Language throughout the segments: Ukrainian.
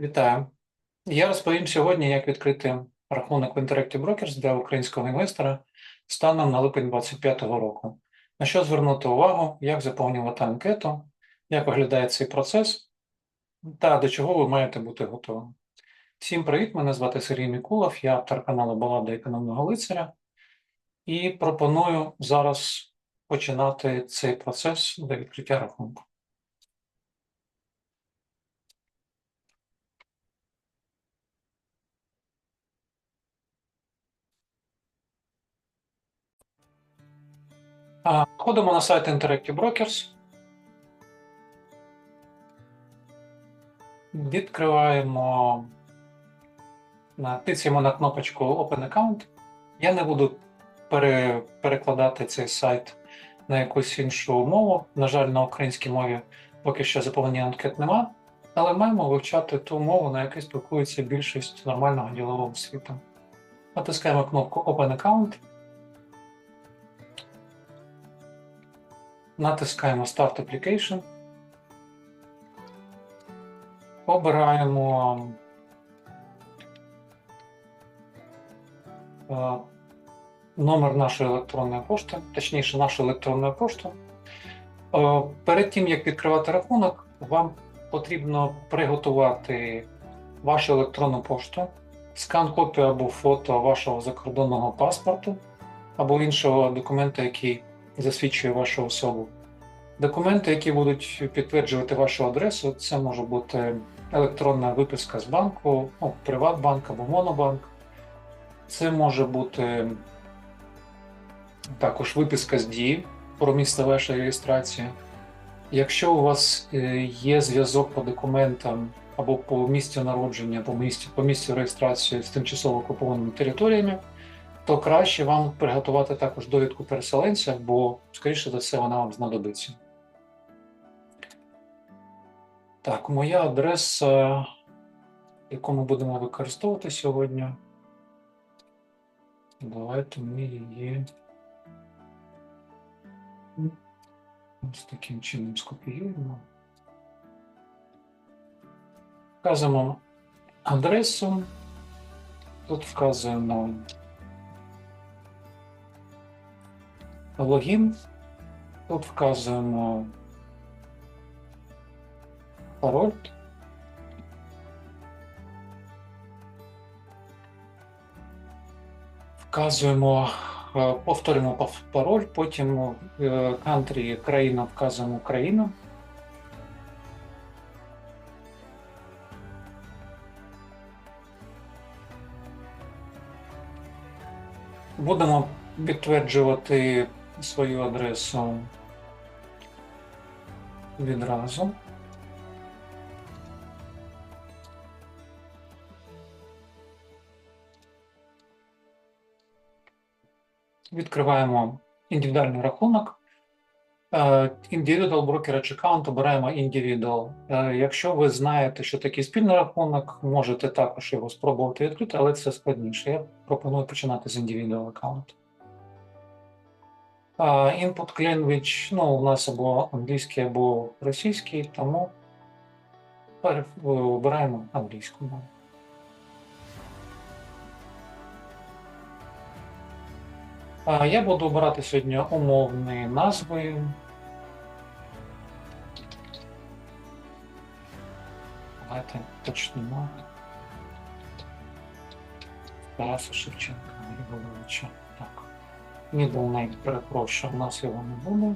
Вітаю. Я розповім сьогодні, як відкрити рахунок в Interactive Brokers для українського інвестора станом на липень 2025 року. На що звернути увагу, як заповнювати анкету, як виглядає цей процес та до чого ви маєте бути готовим. Всім привіт! Мене звати Сергій Мікулов, я автор каналу Балада економного лицаря і пропоную зараз починати цей процес до відкриття рахунку. Ходимо на сайт Interactive Brokers. Відкриваємо, тицяємо на кнопочку Open Account. Я не буду пере, перекладати цей сайт на якусь іншу мову. На жаль, на українській мові поки що заповнення анкет нема, але маємо вивчати ту мову, на якій спілкується більшість нормального ділового світу. Натискаємо кнопку Open Account. Натискаємо Start Application. Обираємо е, номер нашої електронної пошти, точніше, нашу електронну пошту. Е, Перед тим, як відкривати рахунок, вам потрібно приготувати вашу електронну пошту, скан копію або фото вашого закордонного паспорту або іншого документа, який засвідчує вашу особу. Документи, які будуть підтверджувати вашу адресу, це може бути електронна виписка з банку, ну, Приватбанк або Монобанк. Це може бути також виписка з дії про місце вашої реєстрації. Якщо у вас е, є зв'язок по документам або по місцю народження, місцю, по місцю реєстрації з тимчасово окупованими територіями, то краще вам приготувати також довідку переселенця, бо, скоріше за все, вона вам знадобиться. Так, моя адреса, яку ми будемо використовувати сьогодні. Давайте ми її ось таким чином скопіюємо. Вказуємо адресу. Тут вказуємо логін. Тут вказуємо пароль. Вказуємо, е, повторюємо пароль, потім е, country, країна, вказуємо країну. Будемо підтверджувати свою адресу відразу. Відкриваємо індивідуальний рахунок. Individual Brokerage Account обираємо Individual. Е, Якщо ви знаєте, що такий спільний рахунок, можете також його спробувати відкрити, але це складніше. Я пропоную починати з Individual Account. Input language, ну, у нас або англійський, або російський, тому обираємо англійську мову. Я буду обирати сьогодні умовні назви. Давайте точнімо. Тараса Шевченка, Григоровича. Так. Middle name, перепрошую, у нас його не буде.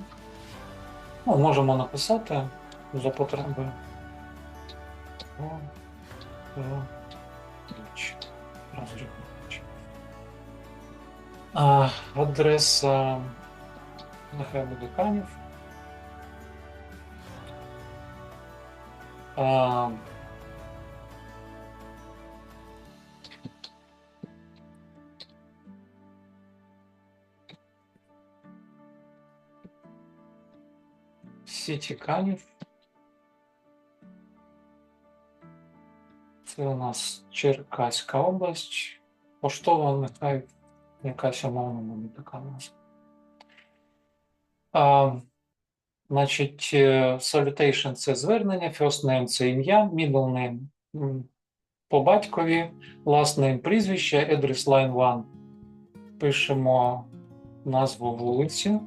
Ну, можемо написати за потреби. А, адреса нехай буде Канів. Сіті Канів. Це у нас Черкаська область. Поштова нехай якась умовна мені така назва. А, значить, е, salutation – це звернення, first name – це ім'я, middle name по батькові, last name, прізвище, address line 1. Пишемо назву вулиці.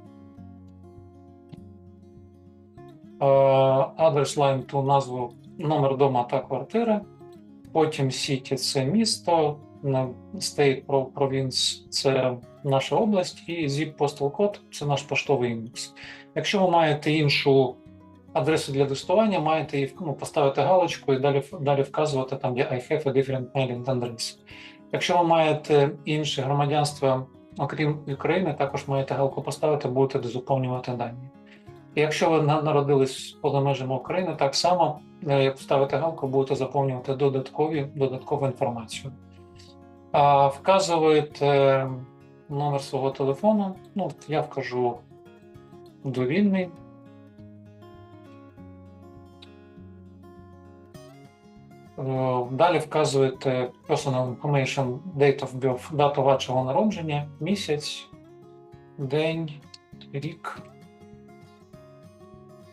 Адрес line 2, назву номер дома та квартири. Потім City – це місто, State Pro- Province – це наша область, і zip postal code – це наш поштовий індекс. Якщо ви маєте іншу адресу для тестування, маєте її ну, поставити галочку і далі, далі вказувати там, де I have a different mailing address. Якщо ви маєте інше громадянство, окрім України, також маєте галку поставити, будете дозаповнювати дані. Якщо ви на- народились поза межами України, так само, е, як ставите галку, будете заповнювати додаткові, додаткову інформацію. Вказуєте номер свого телефону. Ну, я вкажу довільний. Е, Далі вказуєте personal information, date of birth, дату вашого народження, місяць, день, рік.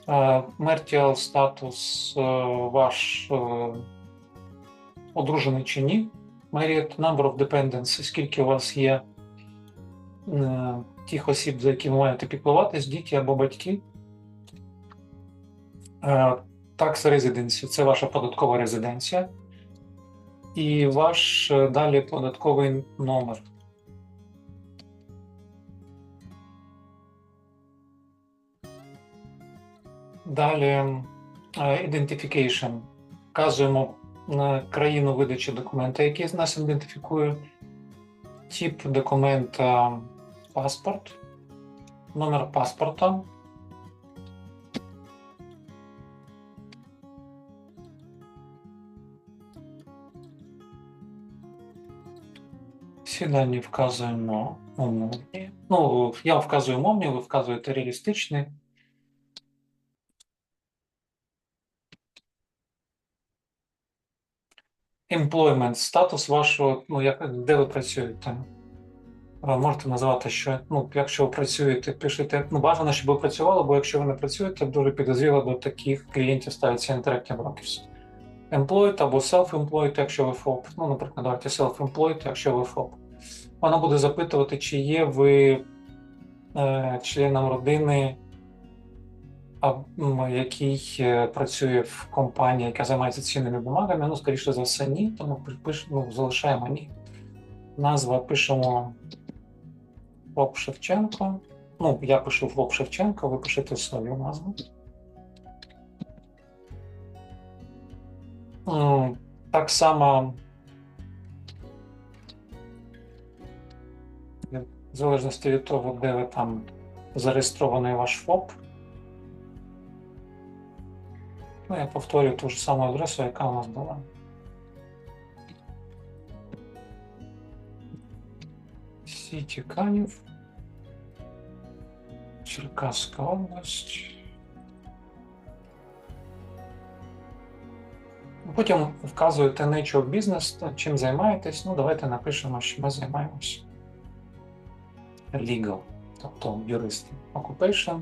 Е, Marital статус е, ваш е, одружений чи ні. Married number of dependents, скільки у вас є тих осіб, за якими маєте піклуватись, діти або батьки. Tax residency – це ваша податкова резиденція. І ваш далі податковий номер. Далі е, identification. Вказуємо на країну видачі документа, який нас ідентифікує. Тип документа паспорт, номер паспорта. Всі дані вказуємо умовні. Ну, я вказую умовні, ви вказуєте реалістичні. Employment, статус вашого, ну, як, де ви працюєте. Ви можете назвати, що ну, якщо ви працюєте, пишете, ну бажано, щоб ви працювали, бо якщо ви не працюєте, дуже підозріло до таких клієнтів ставиться Interactive Brokers. Employed або self-employed, якщо ви ФОП. Ну, наприклад, давайте self-employed, якщо ви ФОП. Вона буде запитувати, чи є ви е, членом родини, який е, працює в компанії, яка займається цінними бумагами. Ну, скоріше за все, ні, тому ну, залишаємо ні. Назва пишемо ФОП Шевченко. Ну, я пишу ФОП Шевченко, ви пишете свою назву. Так само, в залежності від того, де ви там зареєстрований ваш ФОП. Ну, я повторюю ту ж саму адресу, яка у нас була. Сіті Канів. Черкаська область. Потім вказуєте nature business, чим займаєтесь. Ну, давайте напишемо, що ми займаємося. Legal, тобто юристи. Occupation.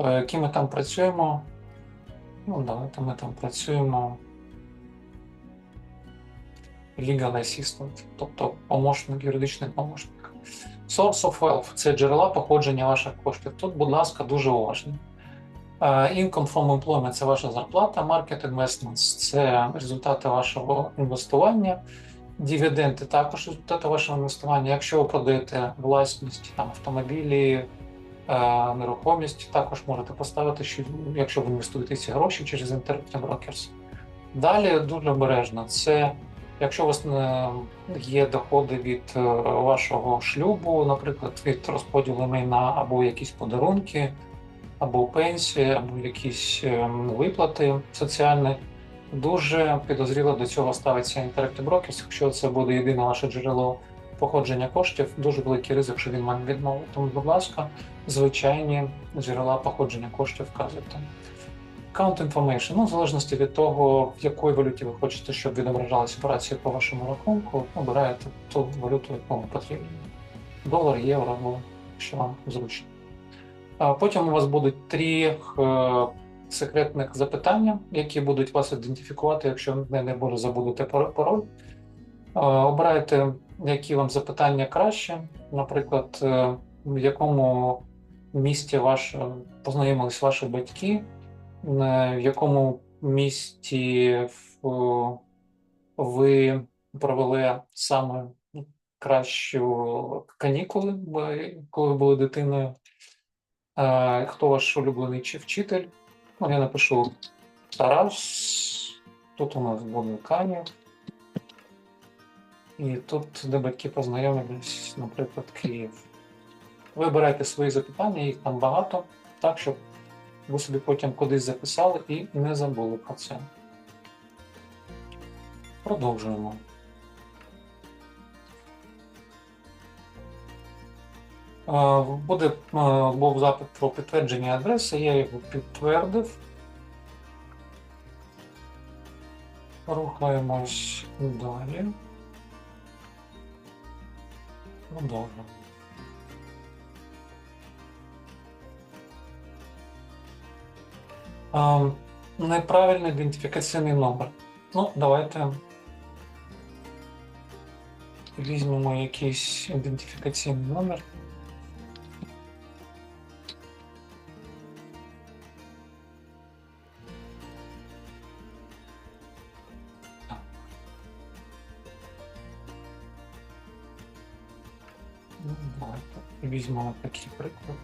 Е, Які ми там працюємо? Ну, давайте ми там працюємо. Legal assistant, тобто помощник, юридичний помощник. Source of wealth – це джерела походження ваших коштів. Тут, будь ласка, дуже уважно. Е, Income from employment – це ваша зарплата, market investments – це результати вашого інвестування, дивіденди також результати вашого інвестування. Якщо ви продаєте власність, там, автомобілі, нерухомість, також можете поставити, що якщо ви інвестуєте ці гроші через Interactive Brokers. Далі дуже обережно. Це якщо у вас е, є доходи від е, вашого шлюбу, наприклад, від розподілу майна або якісь подарунки, або пенсії, або якісь е, виплати соціальні, дуже підозріло до цього ставиться Interactive Brokers. Якщо це буде єдине ваше джерело походження коштів, дуже великий ризик, що він вам відмовить. Тому, будь ласка, звичайні джерела походження коштів вказуйте. Account information, ну, в залежності від того, в якої валюті ви хочете, щоб відображалися операції по вашому рахунку, обираєте ту валюту, яку вам потрібно. Долар, євро, або що вам зручно. Потім у вас будуть три е, секретних запитання, які будуть вас ідентифікувати, якщо не, не може забудете пароль. Е, Обирайте, які вам запитання краще. Наприклад, е, в якому місті ваш, е, познайомились ваші батьки, е, в якому місті ви провели саме кращу канікули, коли ви були дитиною. Е, Хто ваш улюблений чи вчитель? Ну, я напишу Тарас. Тут у нас буде Каня. І тут, де батьки познайомились, наприклад, Київ. Вибирайте свої запитання, їх там багато, так, щоб ви собі потім кудись записали і не забули про це. Продовжуємо. Е, Буде е, був запит про підтвердження адреси, я його підтвердив. Рухаємось далі. Продовжуємо. неправильний ідентифікаційний номер. Ну, давайте візьмемо якийсь ідентифікаційний номер. Ну, давайте візьмемо такий приклад.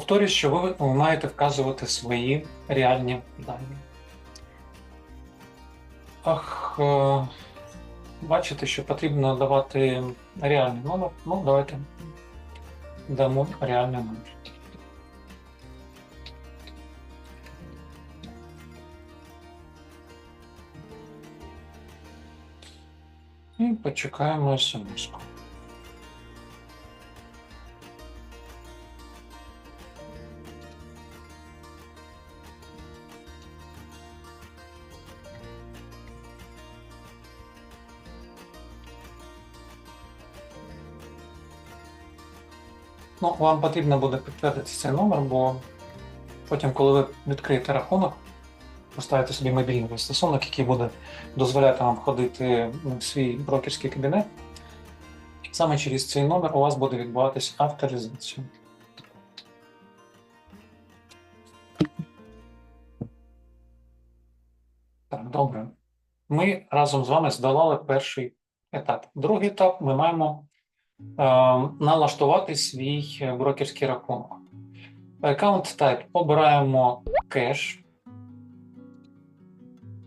Повторюсь, що ви маєте вказувати свої реальні дані. Ах, е, бачите, що потрібно давати реальний номер. Ну, давайте дамо реальний номер. І почекаємо смс. Ну, вам потрібно буде підтвердити цей номер, бо потім, коли ви відкриєте рахунок, поставите собі мобільний застосунок, який буде дозволяти вам входити в свій брокерський кабінет. Саме через цей номер у вас буде відбуватися авторизація. Так, добре. Ми разом з вами здолали перший етап. Другий етап ми маємо налаштувати свій е, брокерський рахунок. Account Type обираємо кеш,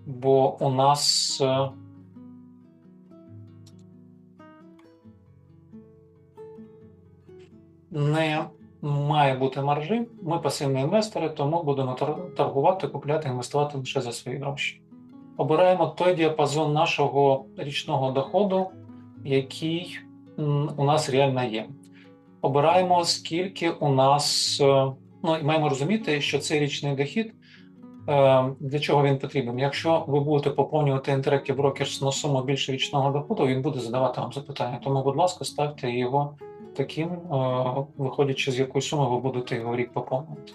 бо у нас е, не має бути маржі. Ми пасивні інвестори, тому будемо торгувати, купляти, інвестувати лише за свої гроші. Обираємо той діапазон нашого річного доходу, який у нас реально є. Обираємо, скільки у нас, е, ну і маємо розуміти, що цей річний дохід, е, для чого він потрібен. Якщо ви будете поповнювати Interactive Brokers на суму більше річного доходу, він буде задавати вам запитання. Тому, будь ласка, ставте його таким, е, виходячи з якої суми ви будете його рік поповнювати.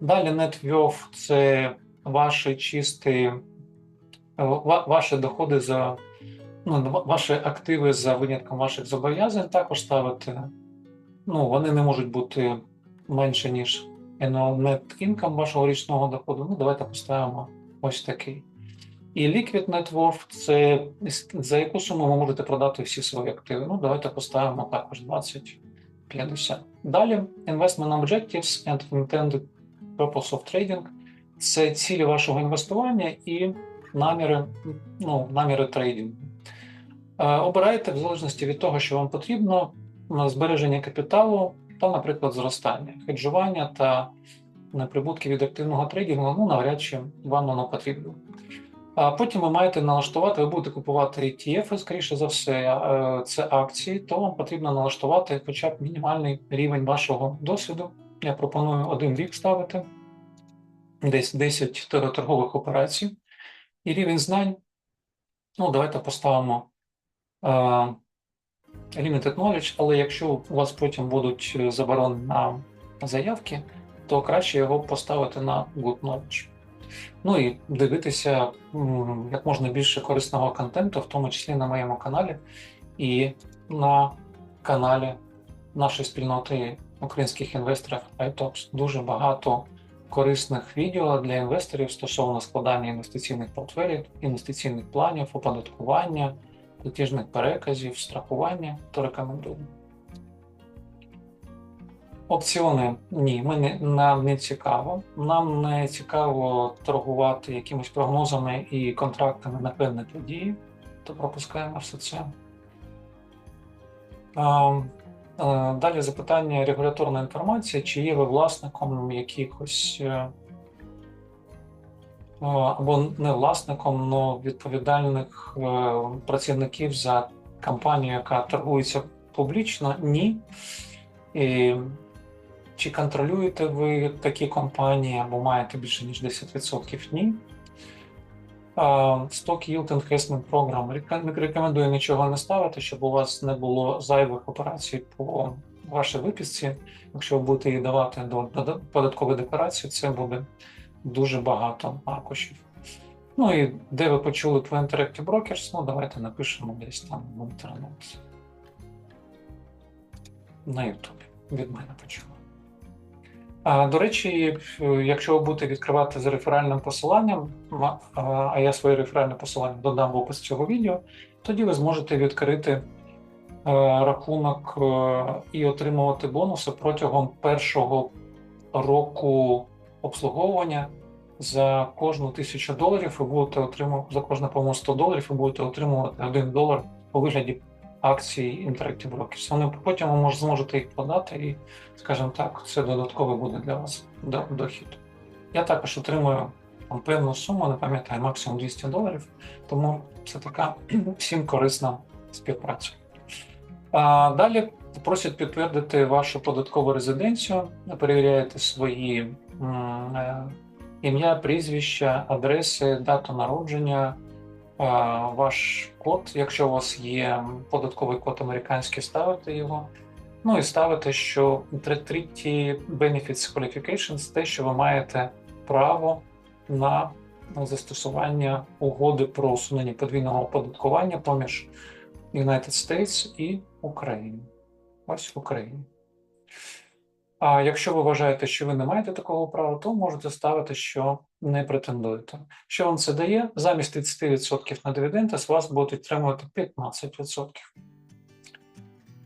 Далі Net Worth – це ваші чисті, ваші доходи за ну, ваші активи за винятком ваших зобов'язань також ставити. Ну, вони не можуть бути менше, ніж net income вашого річного доходу. Ну, давайте поставимо ось такий. І Liquid Net Worth – це за яку суму ви можете продати всі свої активи. Ну, давайте поставимо також 20-50. Далі Investment Objectives and Intended Purpose of Trading – це цілі вашого інвестування і наміри, ну, наміри трейдингу. Е, Обирайте в залежності від того, що вам потрібно, збереження капіталу та, наприклад, зростання, хеджування та прибутки від активного трейдингу, ну навряд чи вам воно потрібно. А потім ви маєте налаштувати, ви будете купувати ETF, скоріше за все, е, це акції, то вам потрібно налаштувати хоча б мінімальний рівень вашого досвіду Я пропоную один рік ставити, десь 10 торгових операцій. І рівень знань. Ну, давайте поставимо Limited Knowledge, але якщо у вас потім будуть заборони на заявки, то краще його поставити на Good Knowledge. Ну і дивитися як можна більше корисного контенту, в тому числі на моєму каналі і на каналі нашої спільноти українських інвесторів iTalks. Дуже багато корисних відео для інвесторів стосовно складання інвестиційних портфелів, інвестиційних планів, оподаткування, платіжних переказів, страхування, то рекомендую. Опціони ні, ми не, нам не цікаво. Нам не цікаво торгувати якимись прогнозами і контрактами на певні події, то пропускаємо все це. А, а, далі запитання регуляторної інформації, чи є ви власником якихось е, або не власником, але відповідальних е, працівників за компанію, яка торгується публічно? Ні. І чи контролюєте ви такі компанії або маєте більше ніж 10%? Ні. Stock Yield Enhancement Program рекомендую нічого не ставити, щоб у вас не було зайвих операцій по вашій виписці. Якщо ви будете їх давати до податкової декларації, це буде дуже багато аркушів. Ну і де ви почули про Interactive Brokers, ну давайте напишемо десь там в інтернеті. На YouTube від мене почули. До речі, якщо ви будете відкривати з реферальним посиланням, а я своє реферальне посилання додам в опис цього відео, тоді ви зможете відкрити е, рахунок е, і отримувати бонуси протягом першого року обслуговування за кожну тисячу доларів. Ви будете отримувати за кожне по 100 доларів, ви будете отримувати 1 долар у вигляді акцій Interactive Brokers. Вони потім ви може, зможете їх продати і, скажімо так, це додатково буде для вас дохід. Я також отримую там, певну суму, не пам'ятаю, максимум 200 доларів, тому це така всім корисна співпраця. А, Далі просять підтвердити вашу податкову резиденцію, перевіряєте свої ім'я, прізвища, адреси, дату народження ваш код, якщо у вас є податковий код американський, ставите його. Ну і ставите, що Treaty Benefits Qualifications те, що ви маєте право на застосування угоди про усунення подвійного оподаткування поміж United States і Україною. Ось в Україні. А якщо ви вважаєте, що ви не маєте такого права, то можете ставити, що не претендуєте. Що вам це дає? Замість 30% на дивіденди з вас будуть отримувати 15%.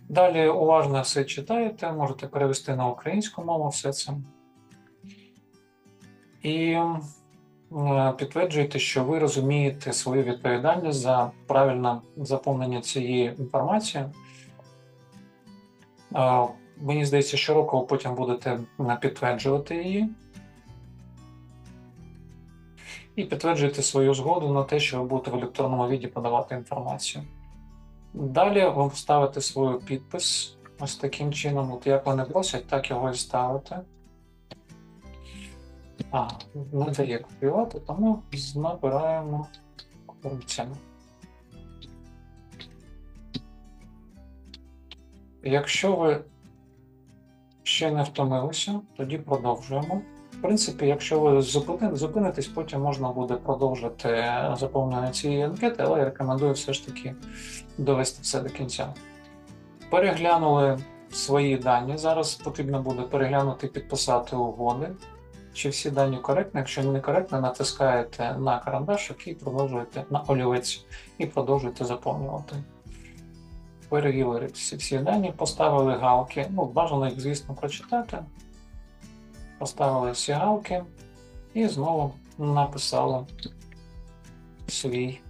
Далі уважно все читаєте, можете перевести на українську мову все це. І підтверджуєте, що ви розумієте свою відповідальність за правильне заповнення цієї інформації. Мені здається, ви потім будете підтверджувати її. І підтверджуєте свою згоду на те, що ви будете в електронному віді подавати інформацію. Далі ви ставите свій підпис ось таким чином. От Як вони просять, так його і ставите. А, не дає копіювати, тому набираємо корупцію. Якщо ви ще не втомилися, тоді продовжуємо. В принципі, якщо ви зупинитесь, потім можна буде продовжити заповнення цієї анкети, але я рекомендую все ж таки довести все до кінця. Переглянули свої дані. Зараз потрібно буде переглянути і підписати угоди. Чи всі дані коректні? Якщо не коректні, натискаєте на карандашик і продовжуєте на олівець і продовжуєте заповнювати перевірили всі, всі дані, поставили галки. Ну, бажано їх, звісно, прочитати. Поставили всі галки і знову написали свій,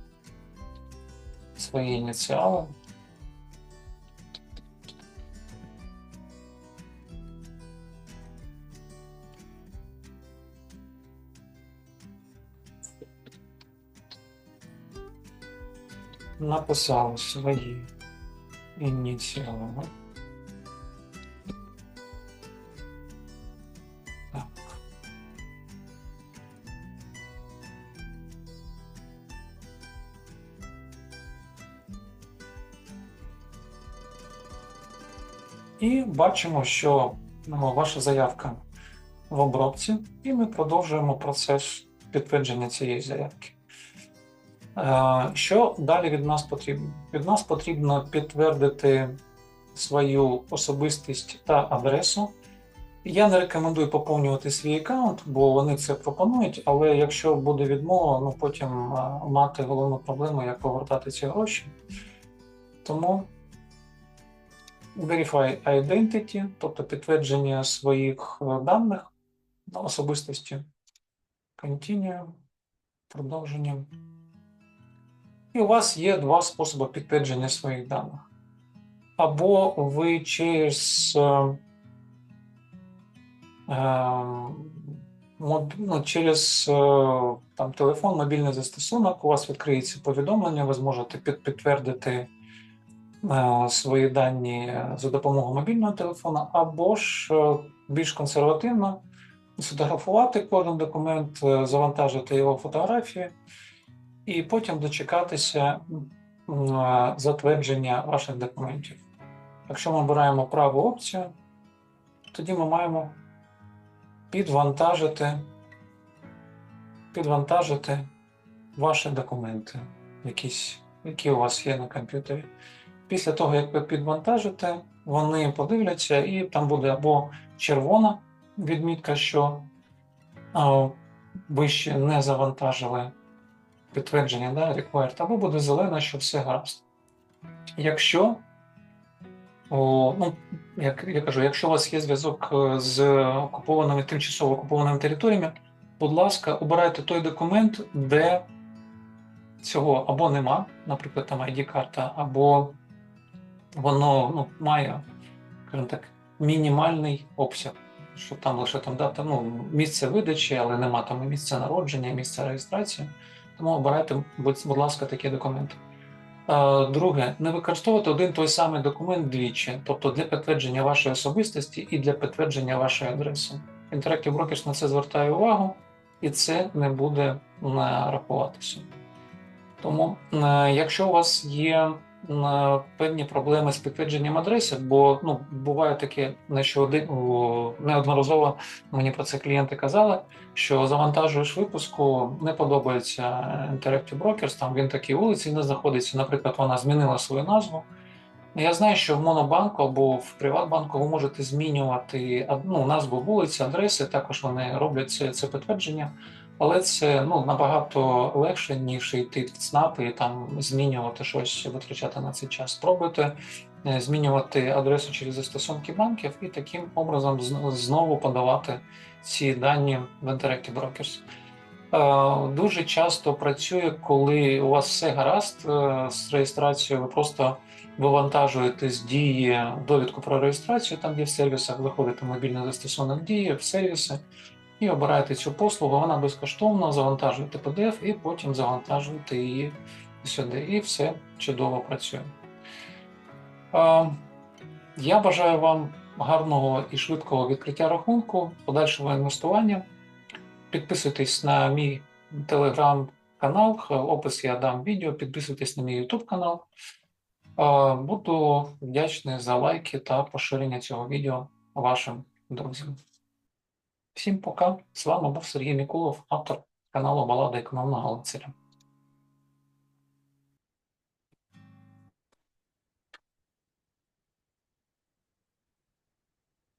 свої ініціали. Написали свої і І бачимо, що ну, ваша заявка в обробці, і ми продовжуємо процес підтвердження цієї заявки. Що далі від нас потрібно? Від нас потрібно підтвердити свою особистість та адресу. Я не рекомендую поповнювати свій аккаунт, бо вони це пропонують, але якщо буде відмова, ну потім мати головну проблему, як повертати ці гроші. Тому Verify Identity, тобто підтвердження своїх е, даних особистості. Continue, продовження. І у вас є два способи підтвердження своїх даних. Або ви через е, е, ну, через е, там, телефон, мобільний застосунок, у вас відкриється повідомлення, ви зможете під, підтвердити е, свої дані за допомогою мобільного телефона, або ж більш консервативно сфотографувати кожен документ, завантажити його фотографії, і потім дочекатися затвердження ваших документів. Якщо ми обираємо праву опцію, тоді ми маємо підвантажити, підвантажити ваші документи, якісь, які у вас є на комп'ютері. Після того, як ви підвантажите, вони подивляться, і там буде або червона відмітка, що ви ще не завантажили підтвердження да, required, або буде зелена, що все гаразд. Якщо, о, ну, як я кажу, якщо у вас є зв'язок е, з окупованими, тимчасово окупованими територіями, будь ласка, обирайте той документ, де цього або нема, наприклад, там ID-карта, або воно ну, має, скажімо так, мінімальний обсяг, що там лише там дата, ну, місце видачі, але нема там і місця народження, і місця реєстрації. Тому обирайте, будь, будь ласка, такі документи. Е, Друге, не використовувати один той самий документ двічі, тобто для підтвердження вашої особистості і для підтвердження вашої адреси. Interactive Brokers на це звертає увагу, і це не буде нарахуватися. рахуватися. Тому, е, якщо у вас є певні проблеми з підтвердженням адреси, бо ну, буває таке, на що один, неодноразово мені про це клієнти казали, що завантажуєш випуску, не подобається Interactive Brokers, там він такій вулиці не знаходиться. Наприклад, вона змінила свою назву. Я знаю, що в Монобанку або в Приватбанку ви можете змінювати ну, назву вулиці, адреси, також вони роблять це, це підтвердження, але це ну, набагато легше, ніж йти в ЦНАП і там змінювати щось, витрачати на цей час. Спробуйте е, змінювати адресу через застосунки банків і таким образом знову подавати ці дані в Interactive Brokers. Е, Дуже часто працює, коли у вас все гаразд е, з реєстрацією, ви просто вивантажуєте з дії довідку про реєстрацію, там є в сервісах, виходите в мобільний застосунок дії, в сервіси і обираєте цю послугу, вона безкоштовна, завантажуєте PDF і потім завантажуєте її сюди. І все чудово працює. Я бажаю вам гарного і швидкого відкриття рахунку, подальшого інвестування. Підписуйтесь на мій телеграм-канал, в описі я дам відео, підписуйтесь на мій YouTube канал. Буду вдячний за лайки та поширення цього відео вашим друзям. Всім пока! З вами був Сергій Мікулов, автор каналу Балада економного лицаря.